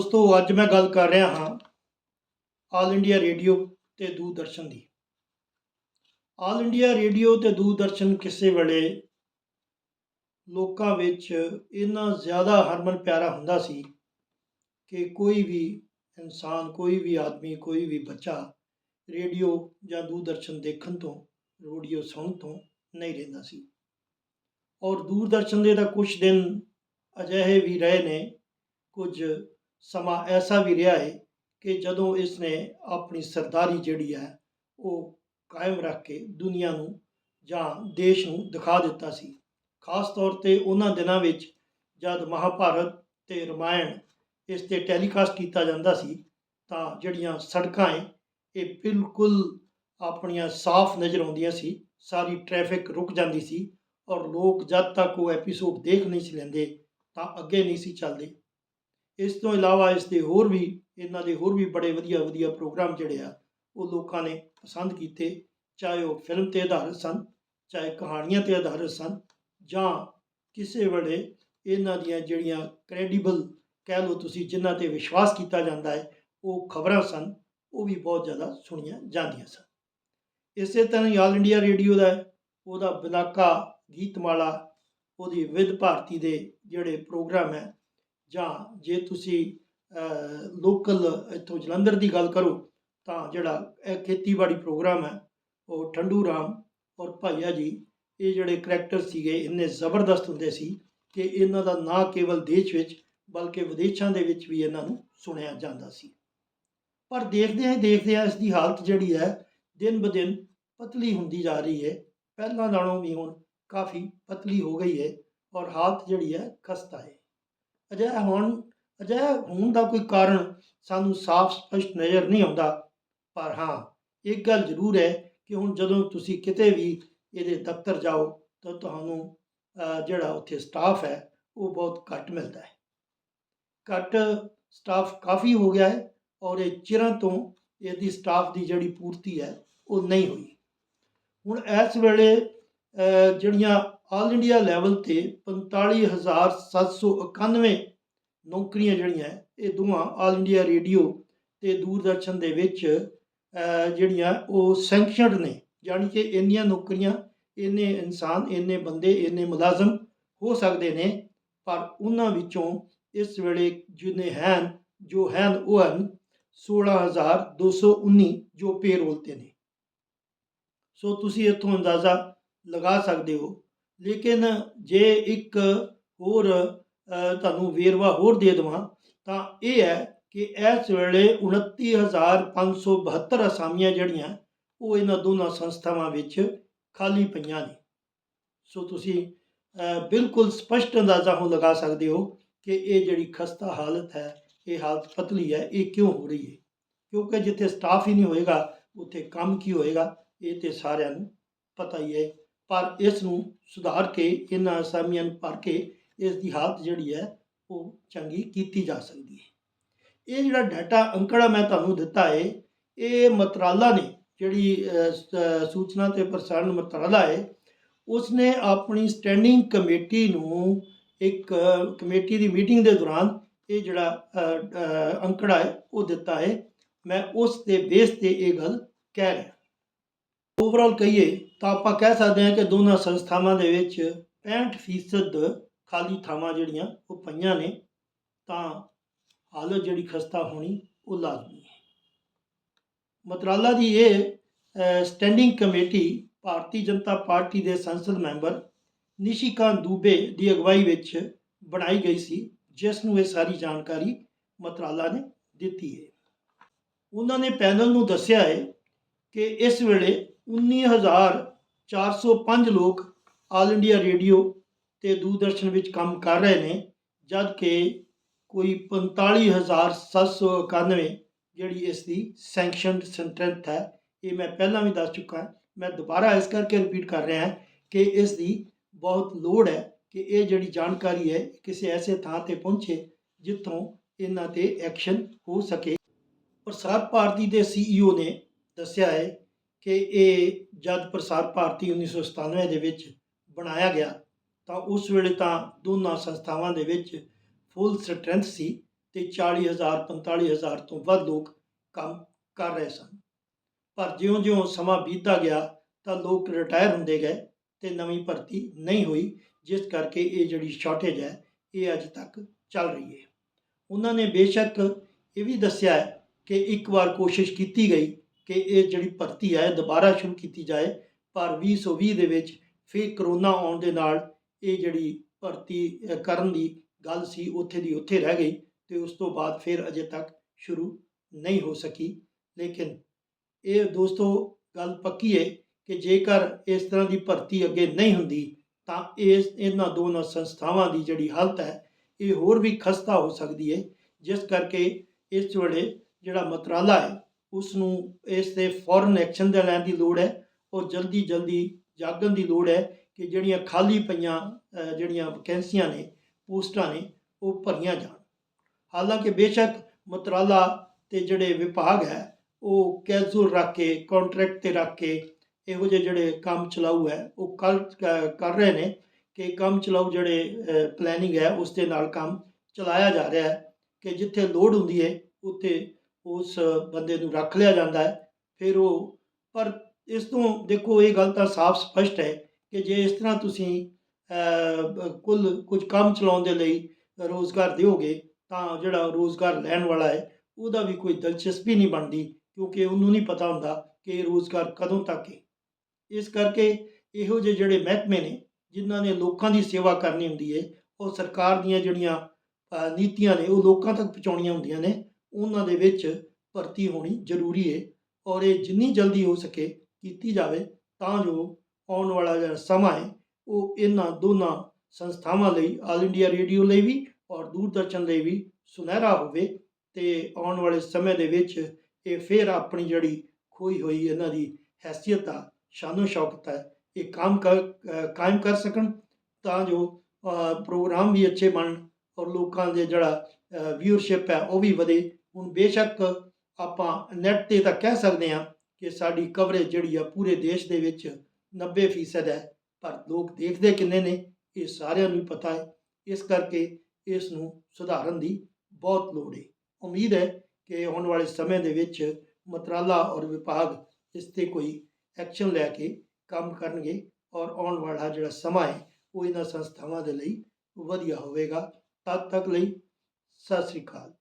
ਦੋਸਤੋ, ਅੱਜ ਮੈਂ ਗੱਲ ਕਰ ਰਿਹਾ ਹਾਂ ਆਲ ਇੰਡੀਆ ਰੇਡੀਓ ਤੇ ਦੂਰਦਰਸ਼ਨ ਦੀ। ਆਲ ਇੰਡੀਆ ਰੇਡੀਓ ਤੇ ਦੂਰਦਰਸ਼ਨ ਕਿਸੇ ਵੇਲੇ ਲੋਕਾਂ ਵਿੱਚ ਇੰਨਾ ਜ਼ਿਆਦਾ ਹਰਮਨ ਪਿਆਰਾ ਹੁੰਦਾ ਸੀ ਕਿ ਕੋਈ ਵੀ ਇਨਸਾਨ, ਕੋਈ ਵੀ ਆਦਮੀ, ਕੋਈ ਵੀ ਬੱਚਾ ਰੇਡੀਓ ਜਾਂ ਦੂਰਦਰਸ਼ਨ ਦੇਖਣ ਤੋਂ, ਰੇਡੀਓ ਸੁਣਨ ਤੋਂ ਨਹੀਂ ਰਹਿੰਦਾ ਸੀ। ਔਰ ਦੂਰਦਰਸ਼ਨ ਦੇ ਤਾਂ ਕੁਝ ਦਿਨ ਅਜਿਹੇ ਵੀ ਰਹੇ ਨੇ, ਕੁਝ ਸਮਾਂ ਐਸਾ ਵੀ ਰਿਹਾ ਹੈ ਕਿ ਜਦੋਂ ਇਸ ਨੇ ਆਪਣੀ ਸਰਦਾਰੀ ਜਿਹੜੀ ਹੈ ਉਹ ਕਾਇਮ ਰੱਖ ਕੇ ਦੁਨੀਆ ਨੂੰ ਜਾਂ ਦੇਸ਼ ਨੂੰ ਦਿਖਾ ਦਿੱਤਾ ਸੀ। ਖਾਸ ਤੌਰ ਤੇ ਉਹਨਾਂ ਦਿਨਾਂ ਵਿੱਚ ਜਦ ਮਹਾਭਾਰਤ ਤੇ ਰਮਾਇਣ ਇਸ ਤੇ ਟੈਲੀਕਾਸਟ ਕੀਤਾ ਜਾਂਦਾ ਸੀ, ਤਾਂ ਜਿਹੜੀਆਂ ਸੜਕਾਂ ਹੈ ਇਹ ਬਿਲਕੁਲ ਆਪਣੀਆਂ ਸਾਫ਼ ਨਜ਼ਰ ਆਉਂਦੀਆਂ ਸੀ। ਸਾਰੀ ਟ੍ਰੈਫਿਕ ਰੁਕ ਜਾਂਦੀ ਸੀ ਔਰ ਲੋਕ ਜਦ ਤੱਕ ਉਹ ਐਪੀਸੋਡ ਦੇਖ ਨਹੀਂ ਸੀ ਲੈਂਦੇ, ਤਾਂ ਅੱਗੇ ਨਹੀਂ ਸੀ ਚੱਲਦੇ। ਇਸ ਤੋਂ ਇਲਾਵਾ ਇਸ ਦੇ ਹੋਰ ਵੀ, ਇਹਨਾਂ ਦੇ ਹੋਰ ਵੀ ਬੜੇ ਵਧੀਆ ਵਧੀਆ ਪ੍ਰੋਗਰਾਮ ਜਿਹੜੇ ਆ, ਉਹ ਲੋਕਾਂ ਨੇ ਪਸੰਦ ਕੀਤੇ, ਚਾਹੇ ਉਹ ਫਿਲਮ ਤੇ ਆਧਾਰਿਤ ਸਨ, ਚਾਹੇ ਕਹਾਣੀਆਂ ਤੇ ਆਧਾਰਿਤ ਸਨ, ਜਾਂ ਕਿਸੇ ਵੇਲੇ ਇਹਨਾਂ ਦੀਆਂ ਜਿਹੜੀਆਂ ਕ੍ਰੈਡੀਬਲ ਕਹਿ ਲਓ ਤੁਸੀਂ, ਜਿਨ੍ਹਾਂ ਤੇ ਵਿਸ਼ਵਾਸ ਕੀਤਾ ਜਾਂਦਾ ਹੈ, ਉਹ ਖਬਰਾਂ ਸਨ, ਉਹ ਵੀ ਬਹੁਤ ਜ਼ਿਆਦਾ ਸੁਣੀਆਂ ਜਾਂਦੀਆਂ ਸਨ। ਇਸੇ ਤਰ੍ਹਾਂ ਹੀ ਆਲ ਇੰਡੀਆ ਰੇਡੀਓ ਦਾ ਉਹਦਾ ਬਿਲਾਕਾ ਗੀਤਮਾਲਾ, ਉਹਦੀ ਵਿਦ ਭਾਰਤੀ ਦੇ ਜਿਹੜੇ ਪ੍ਰੋਗਰਾਮ ਹੈ ਜਾਂ ਜੇ ਤੁਸੀਂ ਲੋਕਲ ਇੱਥੋਂ ਜਲੰਧਰ ਦੀ ਗੱਲ ਕਰੋ, ਤਾਂ ਜਿਹੜਾ ਇਹ ਖੇਤੀਬਾੜੀ ਪ੍ਰੋਗਰਾਮ ਹੈ, ਉਹ ਠੰਡੂ ਰਾਮ ਔਰ ਭਾਈਆ ਜੀ, ਇਹ ਜਿਹੜੇ ਕਰੈਕਟਰ ਸੀਗੇ, ਇੰਨੇ ਜ਼ਬਰਦਸਤ ਹੁੰਦੇ ਸੀ ਕਿ ਇਹਨਾਂ ਦਾ ਨਾ ਕੇਵਲ ਦੇਸ਼ ਵਿੱਚ ਬਲਕਿ ਵਿਦੇਸ਼ਾਂ ਦੇ ਵਿੱਚ ਵੀ ਇਹਨਾਂ ਨੂੰ ਸੁਣਿਆ ਜਾਂਦਾ ਸੀ। ਪਰ ਦੇਖਦੇ ਹਾਂ ਦੇਖਦੇ ਹਾਂ ਇਸ ਦੀ ਹਾਲਤ ਜਿਹੜੀ ਹੈ, ਦਿਨ ਬ ਦਿਨ ਪਤਲੀ ਹੁੰਦੀ ਜਾ ਰਹੀ ਹੈ। ਪਹਿਲਾਂ ਨਾਲੋਂ ਵੀ ਹੁਣ ਕਾਫੀ ਪਤਲੀ ਹੋ ਗਈ ਹੈ ਔਰ ਹਾਲਤ ਜਿਹੜੀ ਹੈ ਖਸਤਾ ਹੈ। ਅਜਿਹਾ ਹੋਣ ਅਜਿਹਾ ਹੋਣ ਦਾ ਕੋਈ ਕਾਰਨ ਸਾਨੂੰ ਸਾਫ਼, ਸਪਸ਼ਟ ਨਜ਼ਰ ਨਹੀਂ ਆਉਂਦਾ। ਪਰ ਹਾਂ, ਇੱਕ ਗੱਲ ਜ਼ਰੂਰ ਹੈ ਕਿ ਹੁਣ ਜਦੋਂ ਤੁਸੀਂ ਕਿਤੇ ਵੀ ਇਹਦੇ ਦਫ਼ਤਰ ਜਾਓ, ਤਾਂ ਤੁਹਾਨੂੰ ਜਿਹੜਾ ਉੱਥੇ ਸਟਾਫ ਹੈ, ਉਹ ਬਹੁਤ ਘੱਟ ਮਿਲਦਾ ਹੈ। ਘੱਟ ਸਟਾਫ ਕਾਫੀ ਹੋ ਗਿਆ ਹੈ ਔਰ ਇਹ ਚਿਰਾਂ ਤੋਂ ਇਹਦੀ ਸਟਾਫ ਦੀ ਜਿਹੜੀ ਪੂਰਤੀ ਹੈ, ਉਹ ਨਹੀਂ ਹੋਈ। ਹੁਣ ਇਸ ਵੇਲੇ ਜਿਹੜੀਆਂ ਆਲ ਇੰਡੀਆ ਲੈਵਲ ਤੇ 45791 ਨੌਕਰੀਆਂ ਜਿਹੜੀਆਂ ਇਹ ਦੋਵਾਂ ਆਲ ਇੰਡੀਆ ਰੇਡੀਓ ਤੇ ਦੂਰਦਰਸ਼ਨ ਦੇ ਵਿੱਚ ਜਿਹੜੀਆਂ ਉਹ ਸੈਂਕਸ਼ਨਡ ਨੇ। ਯਾਨੀ ਕਿ ਇੰਨੀਆਂ ਨੌਕਰੀਆਂ, ਇੰਨੇ ਇਨਸਾਨ, ਇੰਨੇ ਬੰਦੇ, ਇੰਨੇ ਮੁਲਾਜ਼ਮ ਹੋ ਸਕਦੇ ਨੇ, ਪਰ ਉਹਨਾਂ ਵਿੱਚੋਂ ਇਸ ਵੇਲੇ ਜਿੰਨੇ ਹਨ, ਜੋ ਹਨ ਉਹ ਹਨ 16219 ਜੋ ਪੇਰੋਲ ਤੇ ਨੇ। ਸੋ ਤੁਸੀਂ ਇੱਥੋਂ ਅੰਦਾਜ਼ਾ ਲਗਾ ਸਕਦੇ ਹੋ ਲੇਕਿਨ ਜੇ ਇੱਕ ਹੋਰ ਤੁਹਾਨੂੰ ਵੇਰਵਾ ਹੋਰ ਦੇ ਦੇਵਾਂ, ਤਾਂ ਇਹ ਹੈ ਕਿ ਇਸ ਵੇਲੇ 29572 ਅਸਾਮੀਆਂ ਜਿਹੜੀਆਂ, ਉਹ ਇਹਨਾਂ ਦੋਨਾਂ ਸੰਸਥਾਵਾਂ ਵਿੱਚ ਖਾਲੀ ਪਈਆਂ ਨੇ। ਸੋ ਤੁਸੀਂ ਬਿਲਕੁਲ ਸਪਸ਼ਟ ਅੰਦਾਜ਼ਾ ਹੁਣ ਲਗਾ ਸਕਦੇ ਹੋ ਕਿ ਇਹ ਜਿਹੜੀ ਖਸਤਾ ਹਾਲਤ ਹੈ, ਇਹ ਹਾਲਤ ਪਤਲੀ ਹੈ, ਇਹ ਕਿਉਂ ਹੋ ਰਹੀ ਹੈ? ਕਿਉਂਕਿ ਜਿੱਥੇ ਸਟਾਫ ਹੀ ਨਹੀਂ ਹੋਏਗਾ, ਉੱਥੇ ਕੰਮ ਕੀ ਹੋਏਗਾ, ਇਹ ਤੇ ਸਾਰਿਆਂ ਨੂੰ ਪਤਾ ਹੀ ਹੈ। ਪਰ ਇਸ ਨੂੰ ਸੁਧਾਰ ਕੇ, ਇਹਨਾਂ ਅਸਾਮੀਆਂ ਨੂੰ ਭਰ ਕੇ ਇਸ ਦੀ ਹਾਲਤ ਜਿਹੜੀ ਹੈ, ਉਹ ਚੰਗੀ ਕੀਤੀ ਜਾ ਸਕਦੀ ਹੈ। ਇਹ ਜਿਹੜਾ ਡਾਟਾ ਅੰਕੜਾ ਮੈਂ ਤੁਹਾਨੂੰ ਦਿੱਤਾ ਹੈ ਇਹ ਮਤਰਾਲਾ ਨੇ, ਜਿਹੜੀ ਸੂਚਨਾ ਤੇ ਪ੍ਰਸਾਰਣ ਮੰਤਰਾਲਾ ਹੈ ਉਸਨੇ ਆਪਣੀ ਸਟੈਂਡਿੰਗ ਕਮੇਟੀ ਨੂੰ ਇੱਕ ਕਮੇਟੀ ਦੀ ਮੀਟਿੰਗ ਦੇ ਦੌਰਾਨ ਇਹ ਜਿਹੜਾ ਅੰਕੜਾ ਹੈ ਉਹ ਦਿੱਤਾ ਹੈ ਮੈਂ ਉਸ ਦੇ ਬੇਸ ਤੇ ਇਹ ਗੱਲ ਕਹਿ ਰਿਹਾ। ਓਵਰਆਲ ਕਹੀਏ ਤਾਂ ਆਪਾਂ ਕਹਿ ਸਕਦੇ ਹਾਂ ਕਿ ਦੋਨਾਂ ਸੰਸਥਾਵਾਂ ਦੇ ਵਿੱਚ 65% ਖਾਲੀ ਥਾਵਾਂ ਜਿਹੜੀਆਂ ਉਹ ਪਈਆਂ ਨੇ, ਤਾਂ ਹਾਲਤ ਜਿਹੜੀ ਖਸਤਾ ਹੋਣੀ ਉਹ ਲਾਜ਼ਮੀ ਹੈ। ਮਤਰਾਲਾ ਦੀ ਇਹ standing committee Bharatiya Janata party ਦੇ ਸੰਸਦ ਮੈਂਬਰ ਨਿਸ਼ੀਕਾਂਤ ਦੂਬੇ ਦੀ ਅਗਵਾਈ ਵਿੱਚ ਬਣਾਈ ਗਈ ਸੀ, ਜਿਸ ਨੂੰ ਇਹ ਸਾਰੀ ਜਾਣਕਾਰੀ ਮਤਰਾਲਾ ਨੇ ਦਿੱਤੀ ਹੈ। ਉਹਨਾਂ ਨੇ ਪੈਨਲ ਨੂੰ ਦੱਸਿਆ ਹੈ ਕਿ ਇਸ ਵੇਲੇ 19405 ਲੋਕ ਆਲ ਇੰਡੀਆ ਰੇਡੀਓ ਤੇ ਦੂਰਦਰਸ਼ਨ ਵਿੱਚ ਕੰਮ ਕਰ ਰਹੇ ਨੇ ਜਦ ਕਿ ਕੋਈ 45791 ਜਿਹੜੀ ਇਸ ਦੀ ਸੈਂਕਸ਼ਨਡ ਸਟਰੈਂਥ ਹੈ, ਇਹ ਮੈਂ ਪਹਿਲਾਂ ਵੀ ਦੱਸ ਚੁੱਕਾ, ਮੈਂ ਦੁਬਾਰਾ ਇਸ ਕਰਕੇ ਰਿਪੀਟ ਕਰ ਰਿਹਾ ਹਾਂ ਕਿ ਇਸ ਦੀ ਬਹੁਤ ਲੋੜ ਹੈ ਕਿ ਇਹ ਜਿਹੜੀ ਜਾਣਕਾਰੀ ਹੈ, ਕਿਸੇ ਐਸੇ ਥਾਂ ਤੇ ਪਹੁੰਚੇ ਜਿੱਥੋਂ ਇਹਨਾਂ ਤੇ ਐਕਸ਼ਨ ਹੋ ਸਕੇ। ਪ੍ਰਸਾਰ ਭਾਰਤੀ ਦੇ ਸੀਈਓ ਨੇ ਦੱਸਿਆ ਹੈ ਕਿ ਇਹ ਜਦ ਪ੍ਰਸਾਰ ਭਾਰਤੀ 1997 ਦੇ ਵਿੱਚ ਬਣਾਇਆ ਗਿਆ, ਤਾਂ ਉਸ ਵੇਲੇ ਤਾਂ ਦੋਨਾਂ ਸੰਸਥਾਵਾਂ ਦੇ ਵਿੱਚ ਫੁੱਲ ਸਟਰੈਂਥ ਸੀ ਤੇ 40000 45000 ਤੋਂ ਵੱਧ ਲੋਕ ਕੰਮ ਕਰ ਰਹੇ ਸਨ। ਪਰ ਜਿਉਂ-ਜਿਉਂ ਸਮਾਂ ਬੀਤਦਾ ਗਿਆ, ਤਾਂ ਲੋਕ ਰਿਟਾਇਰ ਹੁੰਦੇ ਗਏ ਤੇ ਨਵੀਂ ਭਰਤੀ ਨਹੀਂ ਹੋਈ, ਜਿਸ ਕਰਕੇ ਇਹ ਜਿਹੜੀ ਸ਼ਾਰਟੇਜ ਹੈ, ਇਹ ਅੱਜ ਤੱਕ ਚੱਲ ਰਹੀ ਹੈ। ਉਹਨਾਂ ਨੇ ਬੇਸ਼ੱਕ ਇਹ ਵੀ ਦੱਸਿਆ ਕਿ ਇੱਕ ਵਾਰ ਕੋਸ਼ਿਸ਼ ਕੀਤੀ ਗਈ ਕਿ ਇਹ ਜਿਹੜੀ ਭਰਤੀ ਹੈ ਦੁਬਾਰਾ ਸ਼ੁਰੂ ਕੀਤੀ ਜਾਏ। ਪਰ 2020 ਦੇ ਵਿੱਚ ਫਿਰ ਕਰੋਨਾ ਆਉਣ ਦੇ ਨਾਲ ਇਹ ਜਿਹੜੀ ਭਰਤੀ ਕਰਨ ਦੀ ਗੱਲ ਸੀ, ਉੱਥੇ ਦੀ ਉੱਥੇ ਰਹਿ ਗਈ ਤੇ ਉਸ ਤੋਂ ਬਾਅਦ ਫਿਰ ਅਜੇ ਤੱਕ ਸ਼ੁਰੂ ਨਹੀਂ ਹੋ ਸਕੀ। ਲੇਕਿਨ ਇਹ ਦੋਸਤੋ, ਗੱਲ ਪੱਕੀ ਹੈ ਕਿ ਜੇਕਰ ਇਸ ਤਰ੍ਹਾਂ ਦੀ ਭਰਤੀ ਅੱਗੇ ਨਹੀਂ ਹੁੰਦੀ, ਤਾਂ ਇਸ, ਇਹਨਾਂ ਦੋਨਾਂ ਸੰਸਥਾਵਾਂ ਦੀ ਜਿਹੜੀ ਹਾਲਤ ਹੈ, ਇਹ ਹੋਰ ਵੀ ਖਸਤਾ ਹੋ ਸਕਦੀ ਹੈ ਜਿਸ ਕਰਕੇ ਇਸ ਵੇਲੇ ਜਿਹੜਾ ਮਤਰਾਲਾ ਹੈ ਉਸ ਨੂੰ ਇਸ ਤੇ ਫੌਰਨ ਐਕਸ਼ਨ ਦੇ ਲੈਣ ਦੀ ਲੋੜ ਹੈ। ਉਹ ਜਲਦੀ ਜਲਦੀ ਜਾਗਣ ਦੀ ਲੋੜ ਹੈ ਕਿ ਜਿਹੜੀਆਂ ਖਾਲੀ ਪਈਆਂ ਜਿਹੜੀਆਂ ਵੈਕੈਂਸੀਆਂ ਨੇ, ਪੋਸਟਾਂ ਨੇ, ਉਹ ਭਰੀਆਂ ਜਾਣ। ਹਾਲਾਂਕਿ ਬੇਸ਼ੱਕ ਮਤਰਾਲਾ ਤੇ ਜਿਹੜੇ ਵਿਭਾਗ ਹੈ, ਉਹ ਕੈਜੂਅਲ ਰੱਖ ਕੇ ਕੰਟਰੈਕਟ ਤੇ ਰੱਖ ਕੇ ਇਹੋ ਜਿਹੇ ਜਿਹੜੇ ਕੰਮ ਚਲਾਊ ਹੈ, ਉਹ ਕਰ ਕਰ ਰਹੇ ਨੇ ਕਿ ਕੰਮ ਚਲਾਊ ਜਿਹੜੇ ਪਲੈਨਿੰਗ ਹੈ, ਉਸ ਦੇ ਨਾਲ ਕੰਮ ਚਲਾਇਆ ਜਾ ਰਿਹਾ ਹੈ ਕਿ ਜਿੱਥੇ ਲੋੜ ਹੁੰਦੀ ਹੈ, ਉੱਥੇ ਉਸ ਬੰਦੇ ਨੂੰ ਰੱਖ ਲਿਆ ਜਾਂਦਾ ਹੈ, ਫਿਰ ਉਹ, ਪਰ ਇਸ ਤੋਂ ਦੇਖੋ ਇਹ ਗੱਲ ਤਾਂ ਸਾਫ਼ ਸਪਸ਼ਟ ਹੈ ਕਿ ਜੇ ਇਸ ਤਰ੍ਹਾਂ ਤੁਸੀਂ ਕੁੱਲ ਕੁਝ ਕੰਮ ਚਲਾਉਣ ਦੇ ਲਈ ਰੋਜ਼ਗਾਰ ਦਿਓਗੇ, ਤਾਂ ਜਿਹੜਾ ਰੋਜ਼ਗਾਰ ਲੈਣ ਵਾਲਾ ਹੈ, ਉਹਦਾ ਵੀ ਕੋਈ ਦਿਲਚਸਪੀ ਨਹੀਂ ਬਣਦੀ, ਕਿਉਂਕਿ ਉਹਨੂੰ ਨਹੀਂ ਪਤਾ ਹੁੰਦਾ ਕਿ ਇਹ ਰੋਜ਼ਗਾਰ ਕਦੋਂ ਤੱਕ ਹੈ। ਇਸ ਕਰਕੇ ਇਹੋ ਜਿਹੇ ਜਿਹੜੇ ਮਹਿਕਮੇ ਨੇ, ਜਿਨ੍ਹਾਂ ਨੇ ਲੋਕਾਂ ਦੀ ਸੇਵਾ ਕਰਨੀ ਹੁੰਦੀ ਹੈ, ਉਹ ਸਰਕਾਰ ਦੀਆਂ ਜਿਹੜੀਆਂ ਨੀਤੀਆਂ ਨੇ, ਉਹ ਲੋਕਾਂ ਤੱਕ ਪਹੁੰਚਾਉਣੀਆਂ ਹੁੰਦੀਆਂ ਨੇ ਉਹਨਾਂ ਦੇ ਵਿੱਚ ਭਰਤੀ ਹੋਣੀ ਜ਼ਰੂਰੀ ਹੈ ਔਰ ਇਹ ਜਿੰਨੀ ਜਲਦੀ ਹੋ ਸਕੇ ਕੀਤੀ ਜਾਵੇ, ਤਾਂ ਜੋ ਆਉਣ ਵਾਲਾ ਜਿਹੜਾ ਸਮਾਂ ਹੈ ਉਹ ਇਹਨਾਂ ਦੋਨਾਂ ਸੰਸਥਾਵਾਂ ਲਈ, ਆਲ ਇੰਡੀਆ ਰੇਡੀਓ ਲਈ ਵੀ ਔਰ ਦੂਰਦਰਸ਼ਨ ਲਈ ਵੀ ਸੁਨਹਿਰਾ ਹੋਵੇ ਤੇ ਆਉਣ ਵਾਲੇ ਸਮੇਂ ਦੇ ਵਿੱਚ ਇਹ ਫਿਰ ਆਪਣੀ ਜਿਹੜੀ ਖੋਈ ਹੋਈ ਇਹਨਾਂ ਦੀ ਹੈਸੀਅਤ ਆ ਸ਼ਾਨੋ ਸ਼ੌਕਤ ਹੈ ਇਹ ਕੰਮ ਕਰ ਕਾਇਮ ਕਰ ਸਕਣ, ਤਾਂ ਜੋ ਪ੍ਰੋਗਰਾਮ ਵੀ ਅੱਛੇ ਬਣਨ ਔਰ ਲੋਕਾਂ ਦੇ ਜਿਹੜਾ ਵਿਊਅਰਸ਼ਿਪ ਹੈ ਉਹ ਵੀ ਵਧੇ ਹੁਣ ਬੇਸ਼ੱਕ ਆਪਾਂ ਨੈਟ ਤੇ ਤਾਂ ਕਹਿ ਸਕਦੇ ਹਾਂ ਕਿ ਸਾਡੀ ਕਵਰੇਜ ਜਿਹੜੀ ਆ ਪੂਰੇ ਦੇਸ਼ ਦੇ ਵਿੱਚ 90% ਹੈ, ਪਰ ਲੋਕ ਦੇਖਦੇ ਕਿੰਨੇ ਨੇ, ਇਹ ਸਾਰਿਆਂ ਨੂੰ ਪਤਾ ਹੈ। ਇਸ ਕਰਕੇ ਇਸ ਨੂੰ ਸੁਧਾਰਨ ਦੀ ਬਹੁਤ ਲੋੜ ਹੈ ਉਮੀਦ ਹੈ ਕਿ ਆਉਣ ਵਾਲੇ ਸਮੇਂ ਦੇ ਵਿੱਚ ਮੰਤਰਾਲਾ ਔਰ ਵਿਭਾਗ ਇਸ ਤੇ ਕੋਈ ਐਕਸ਼ਨ ਲੈ ਕੇ ਕੰਮ ਕਰਨਗੇ ਔਰ ਆਉਣ ਵਾਲਾ ਜਿਹੜਾ ਸਮਾਂ ਹੈ, ਉਹ ਇਹਨਾਂ ਸੰਸਥਾਵਾਂ ਦੇ ਲਈ ਵਧੀਆ ਹੋਵੇਗਾ। ਤਦ ਤੱਕ ਲਈ ਸਤਿ ਸ੍ਰੀ ਅਕਾਲ।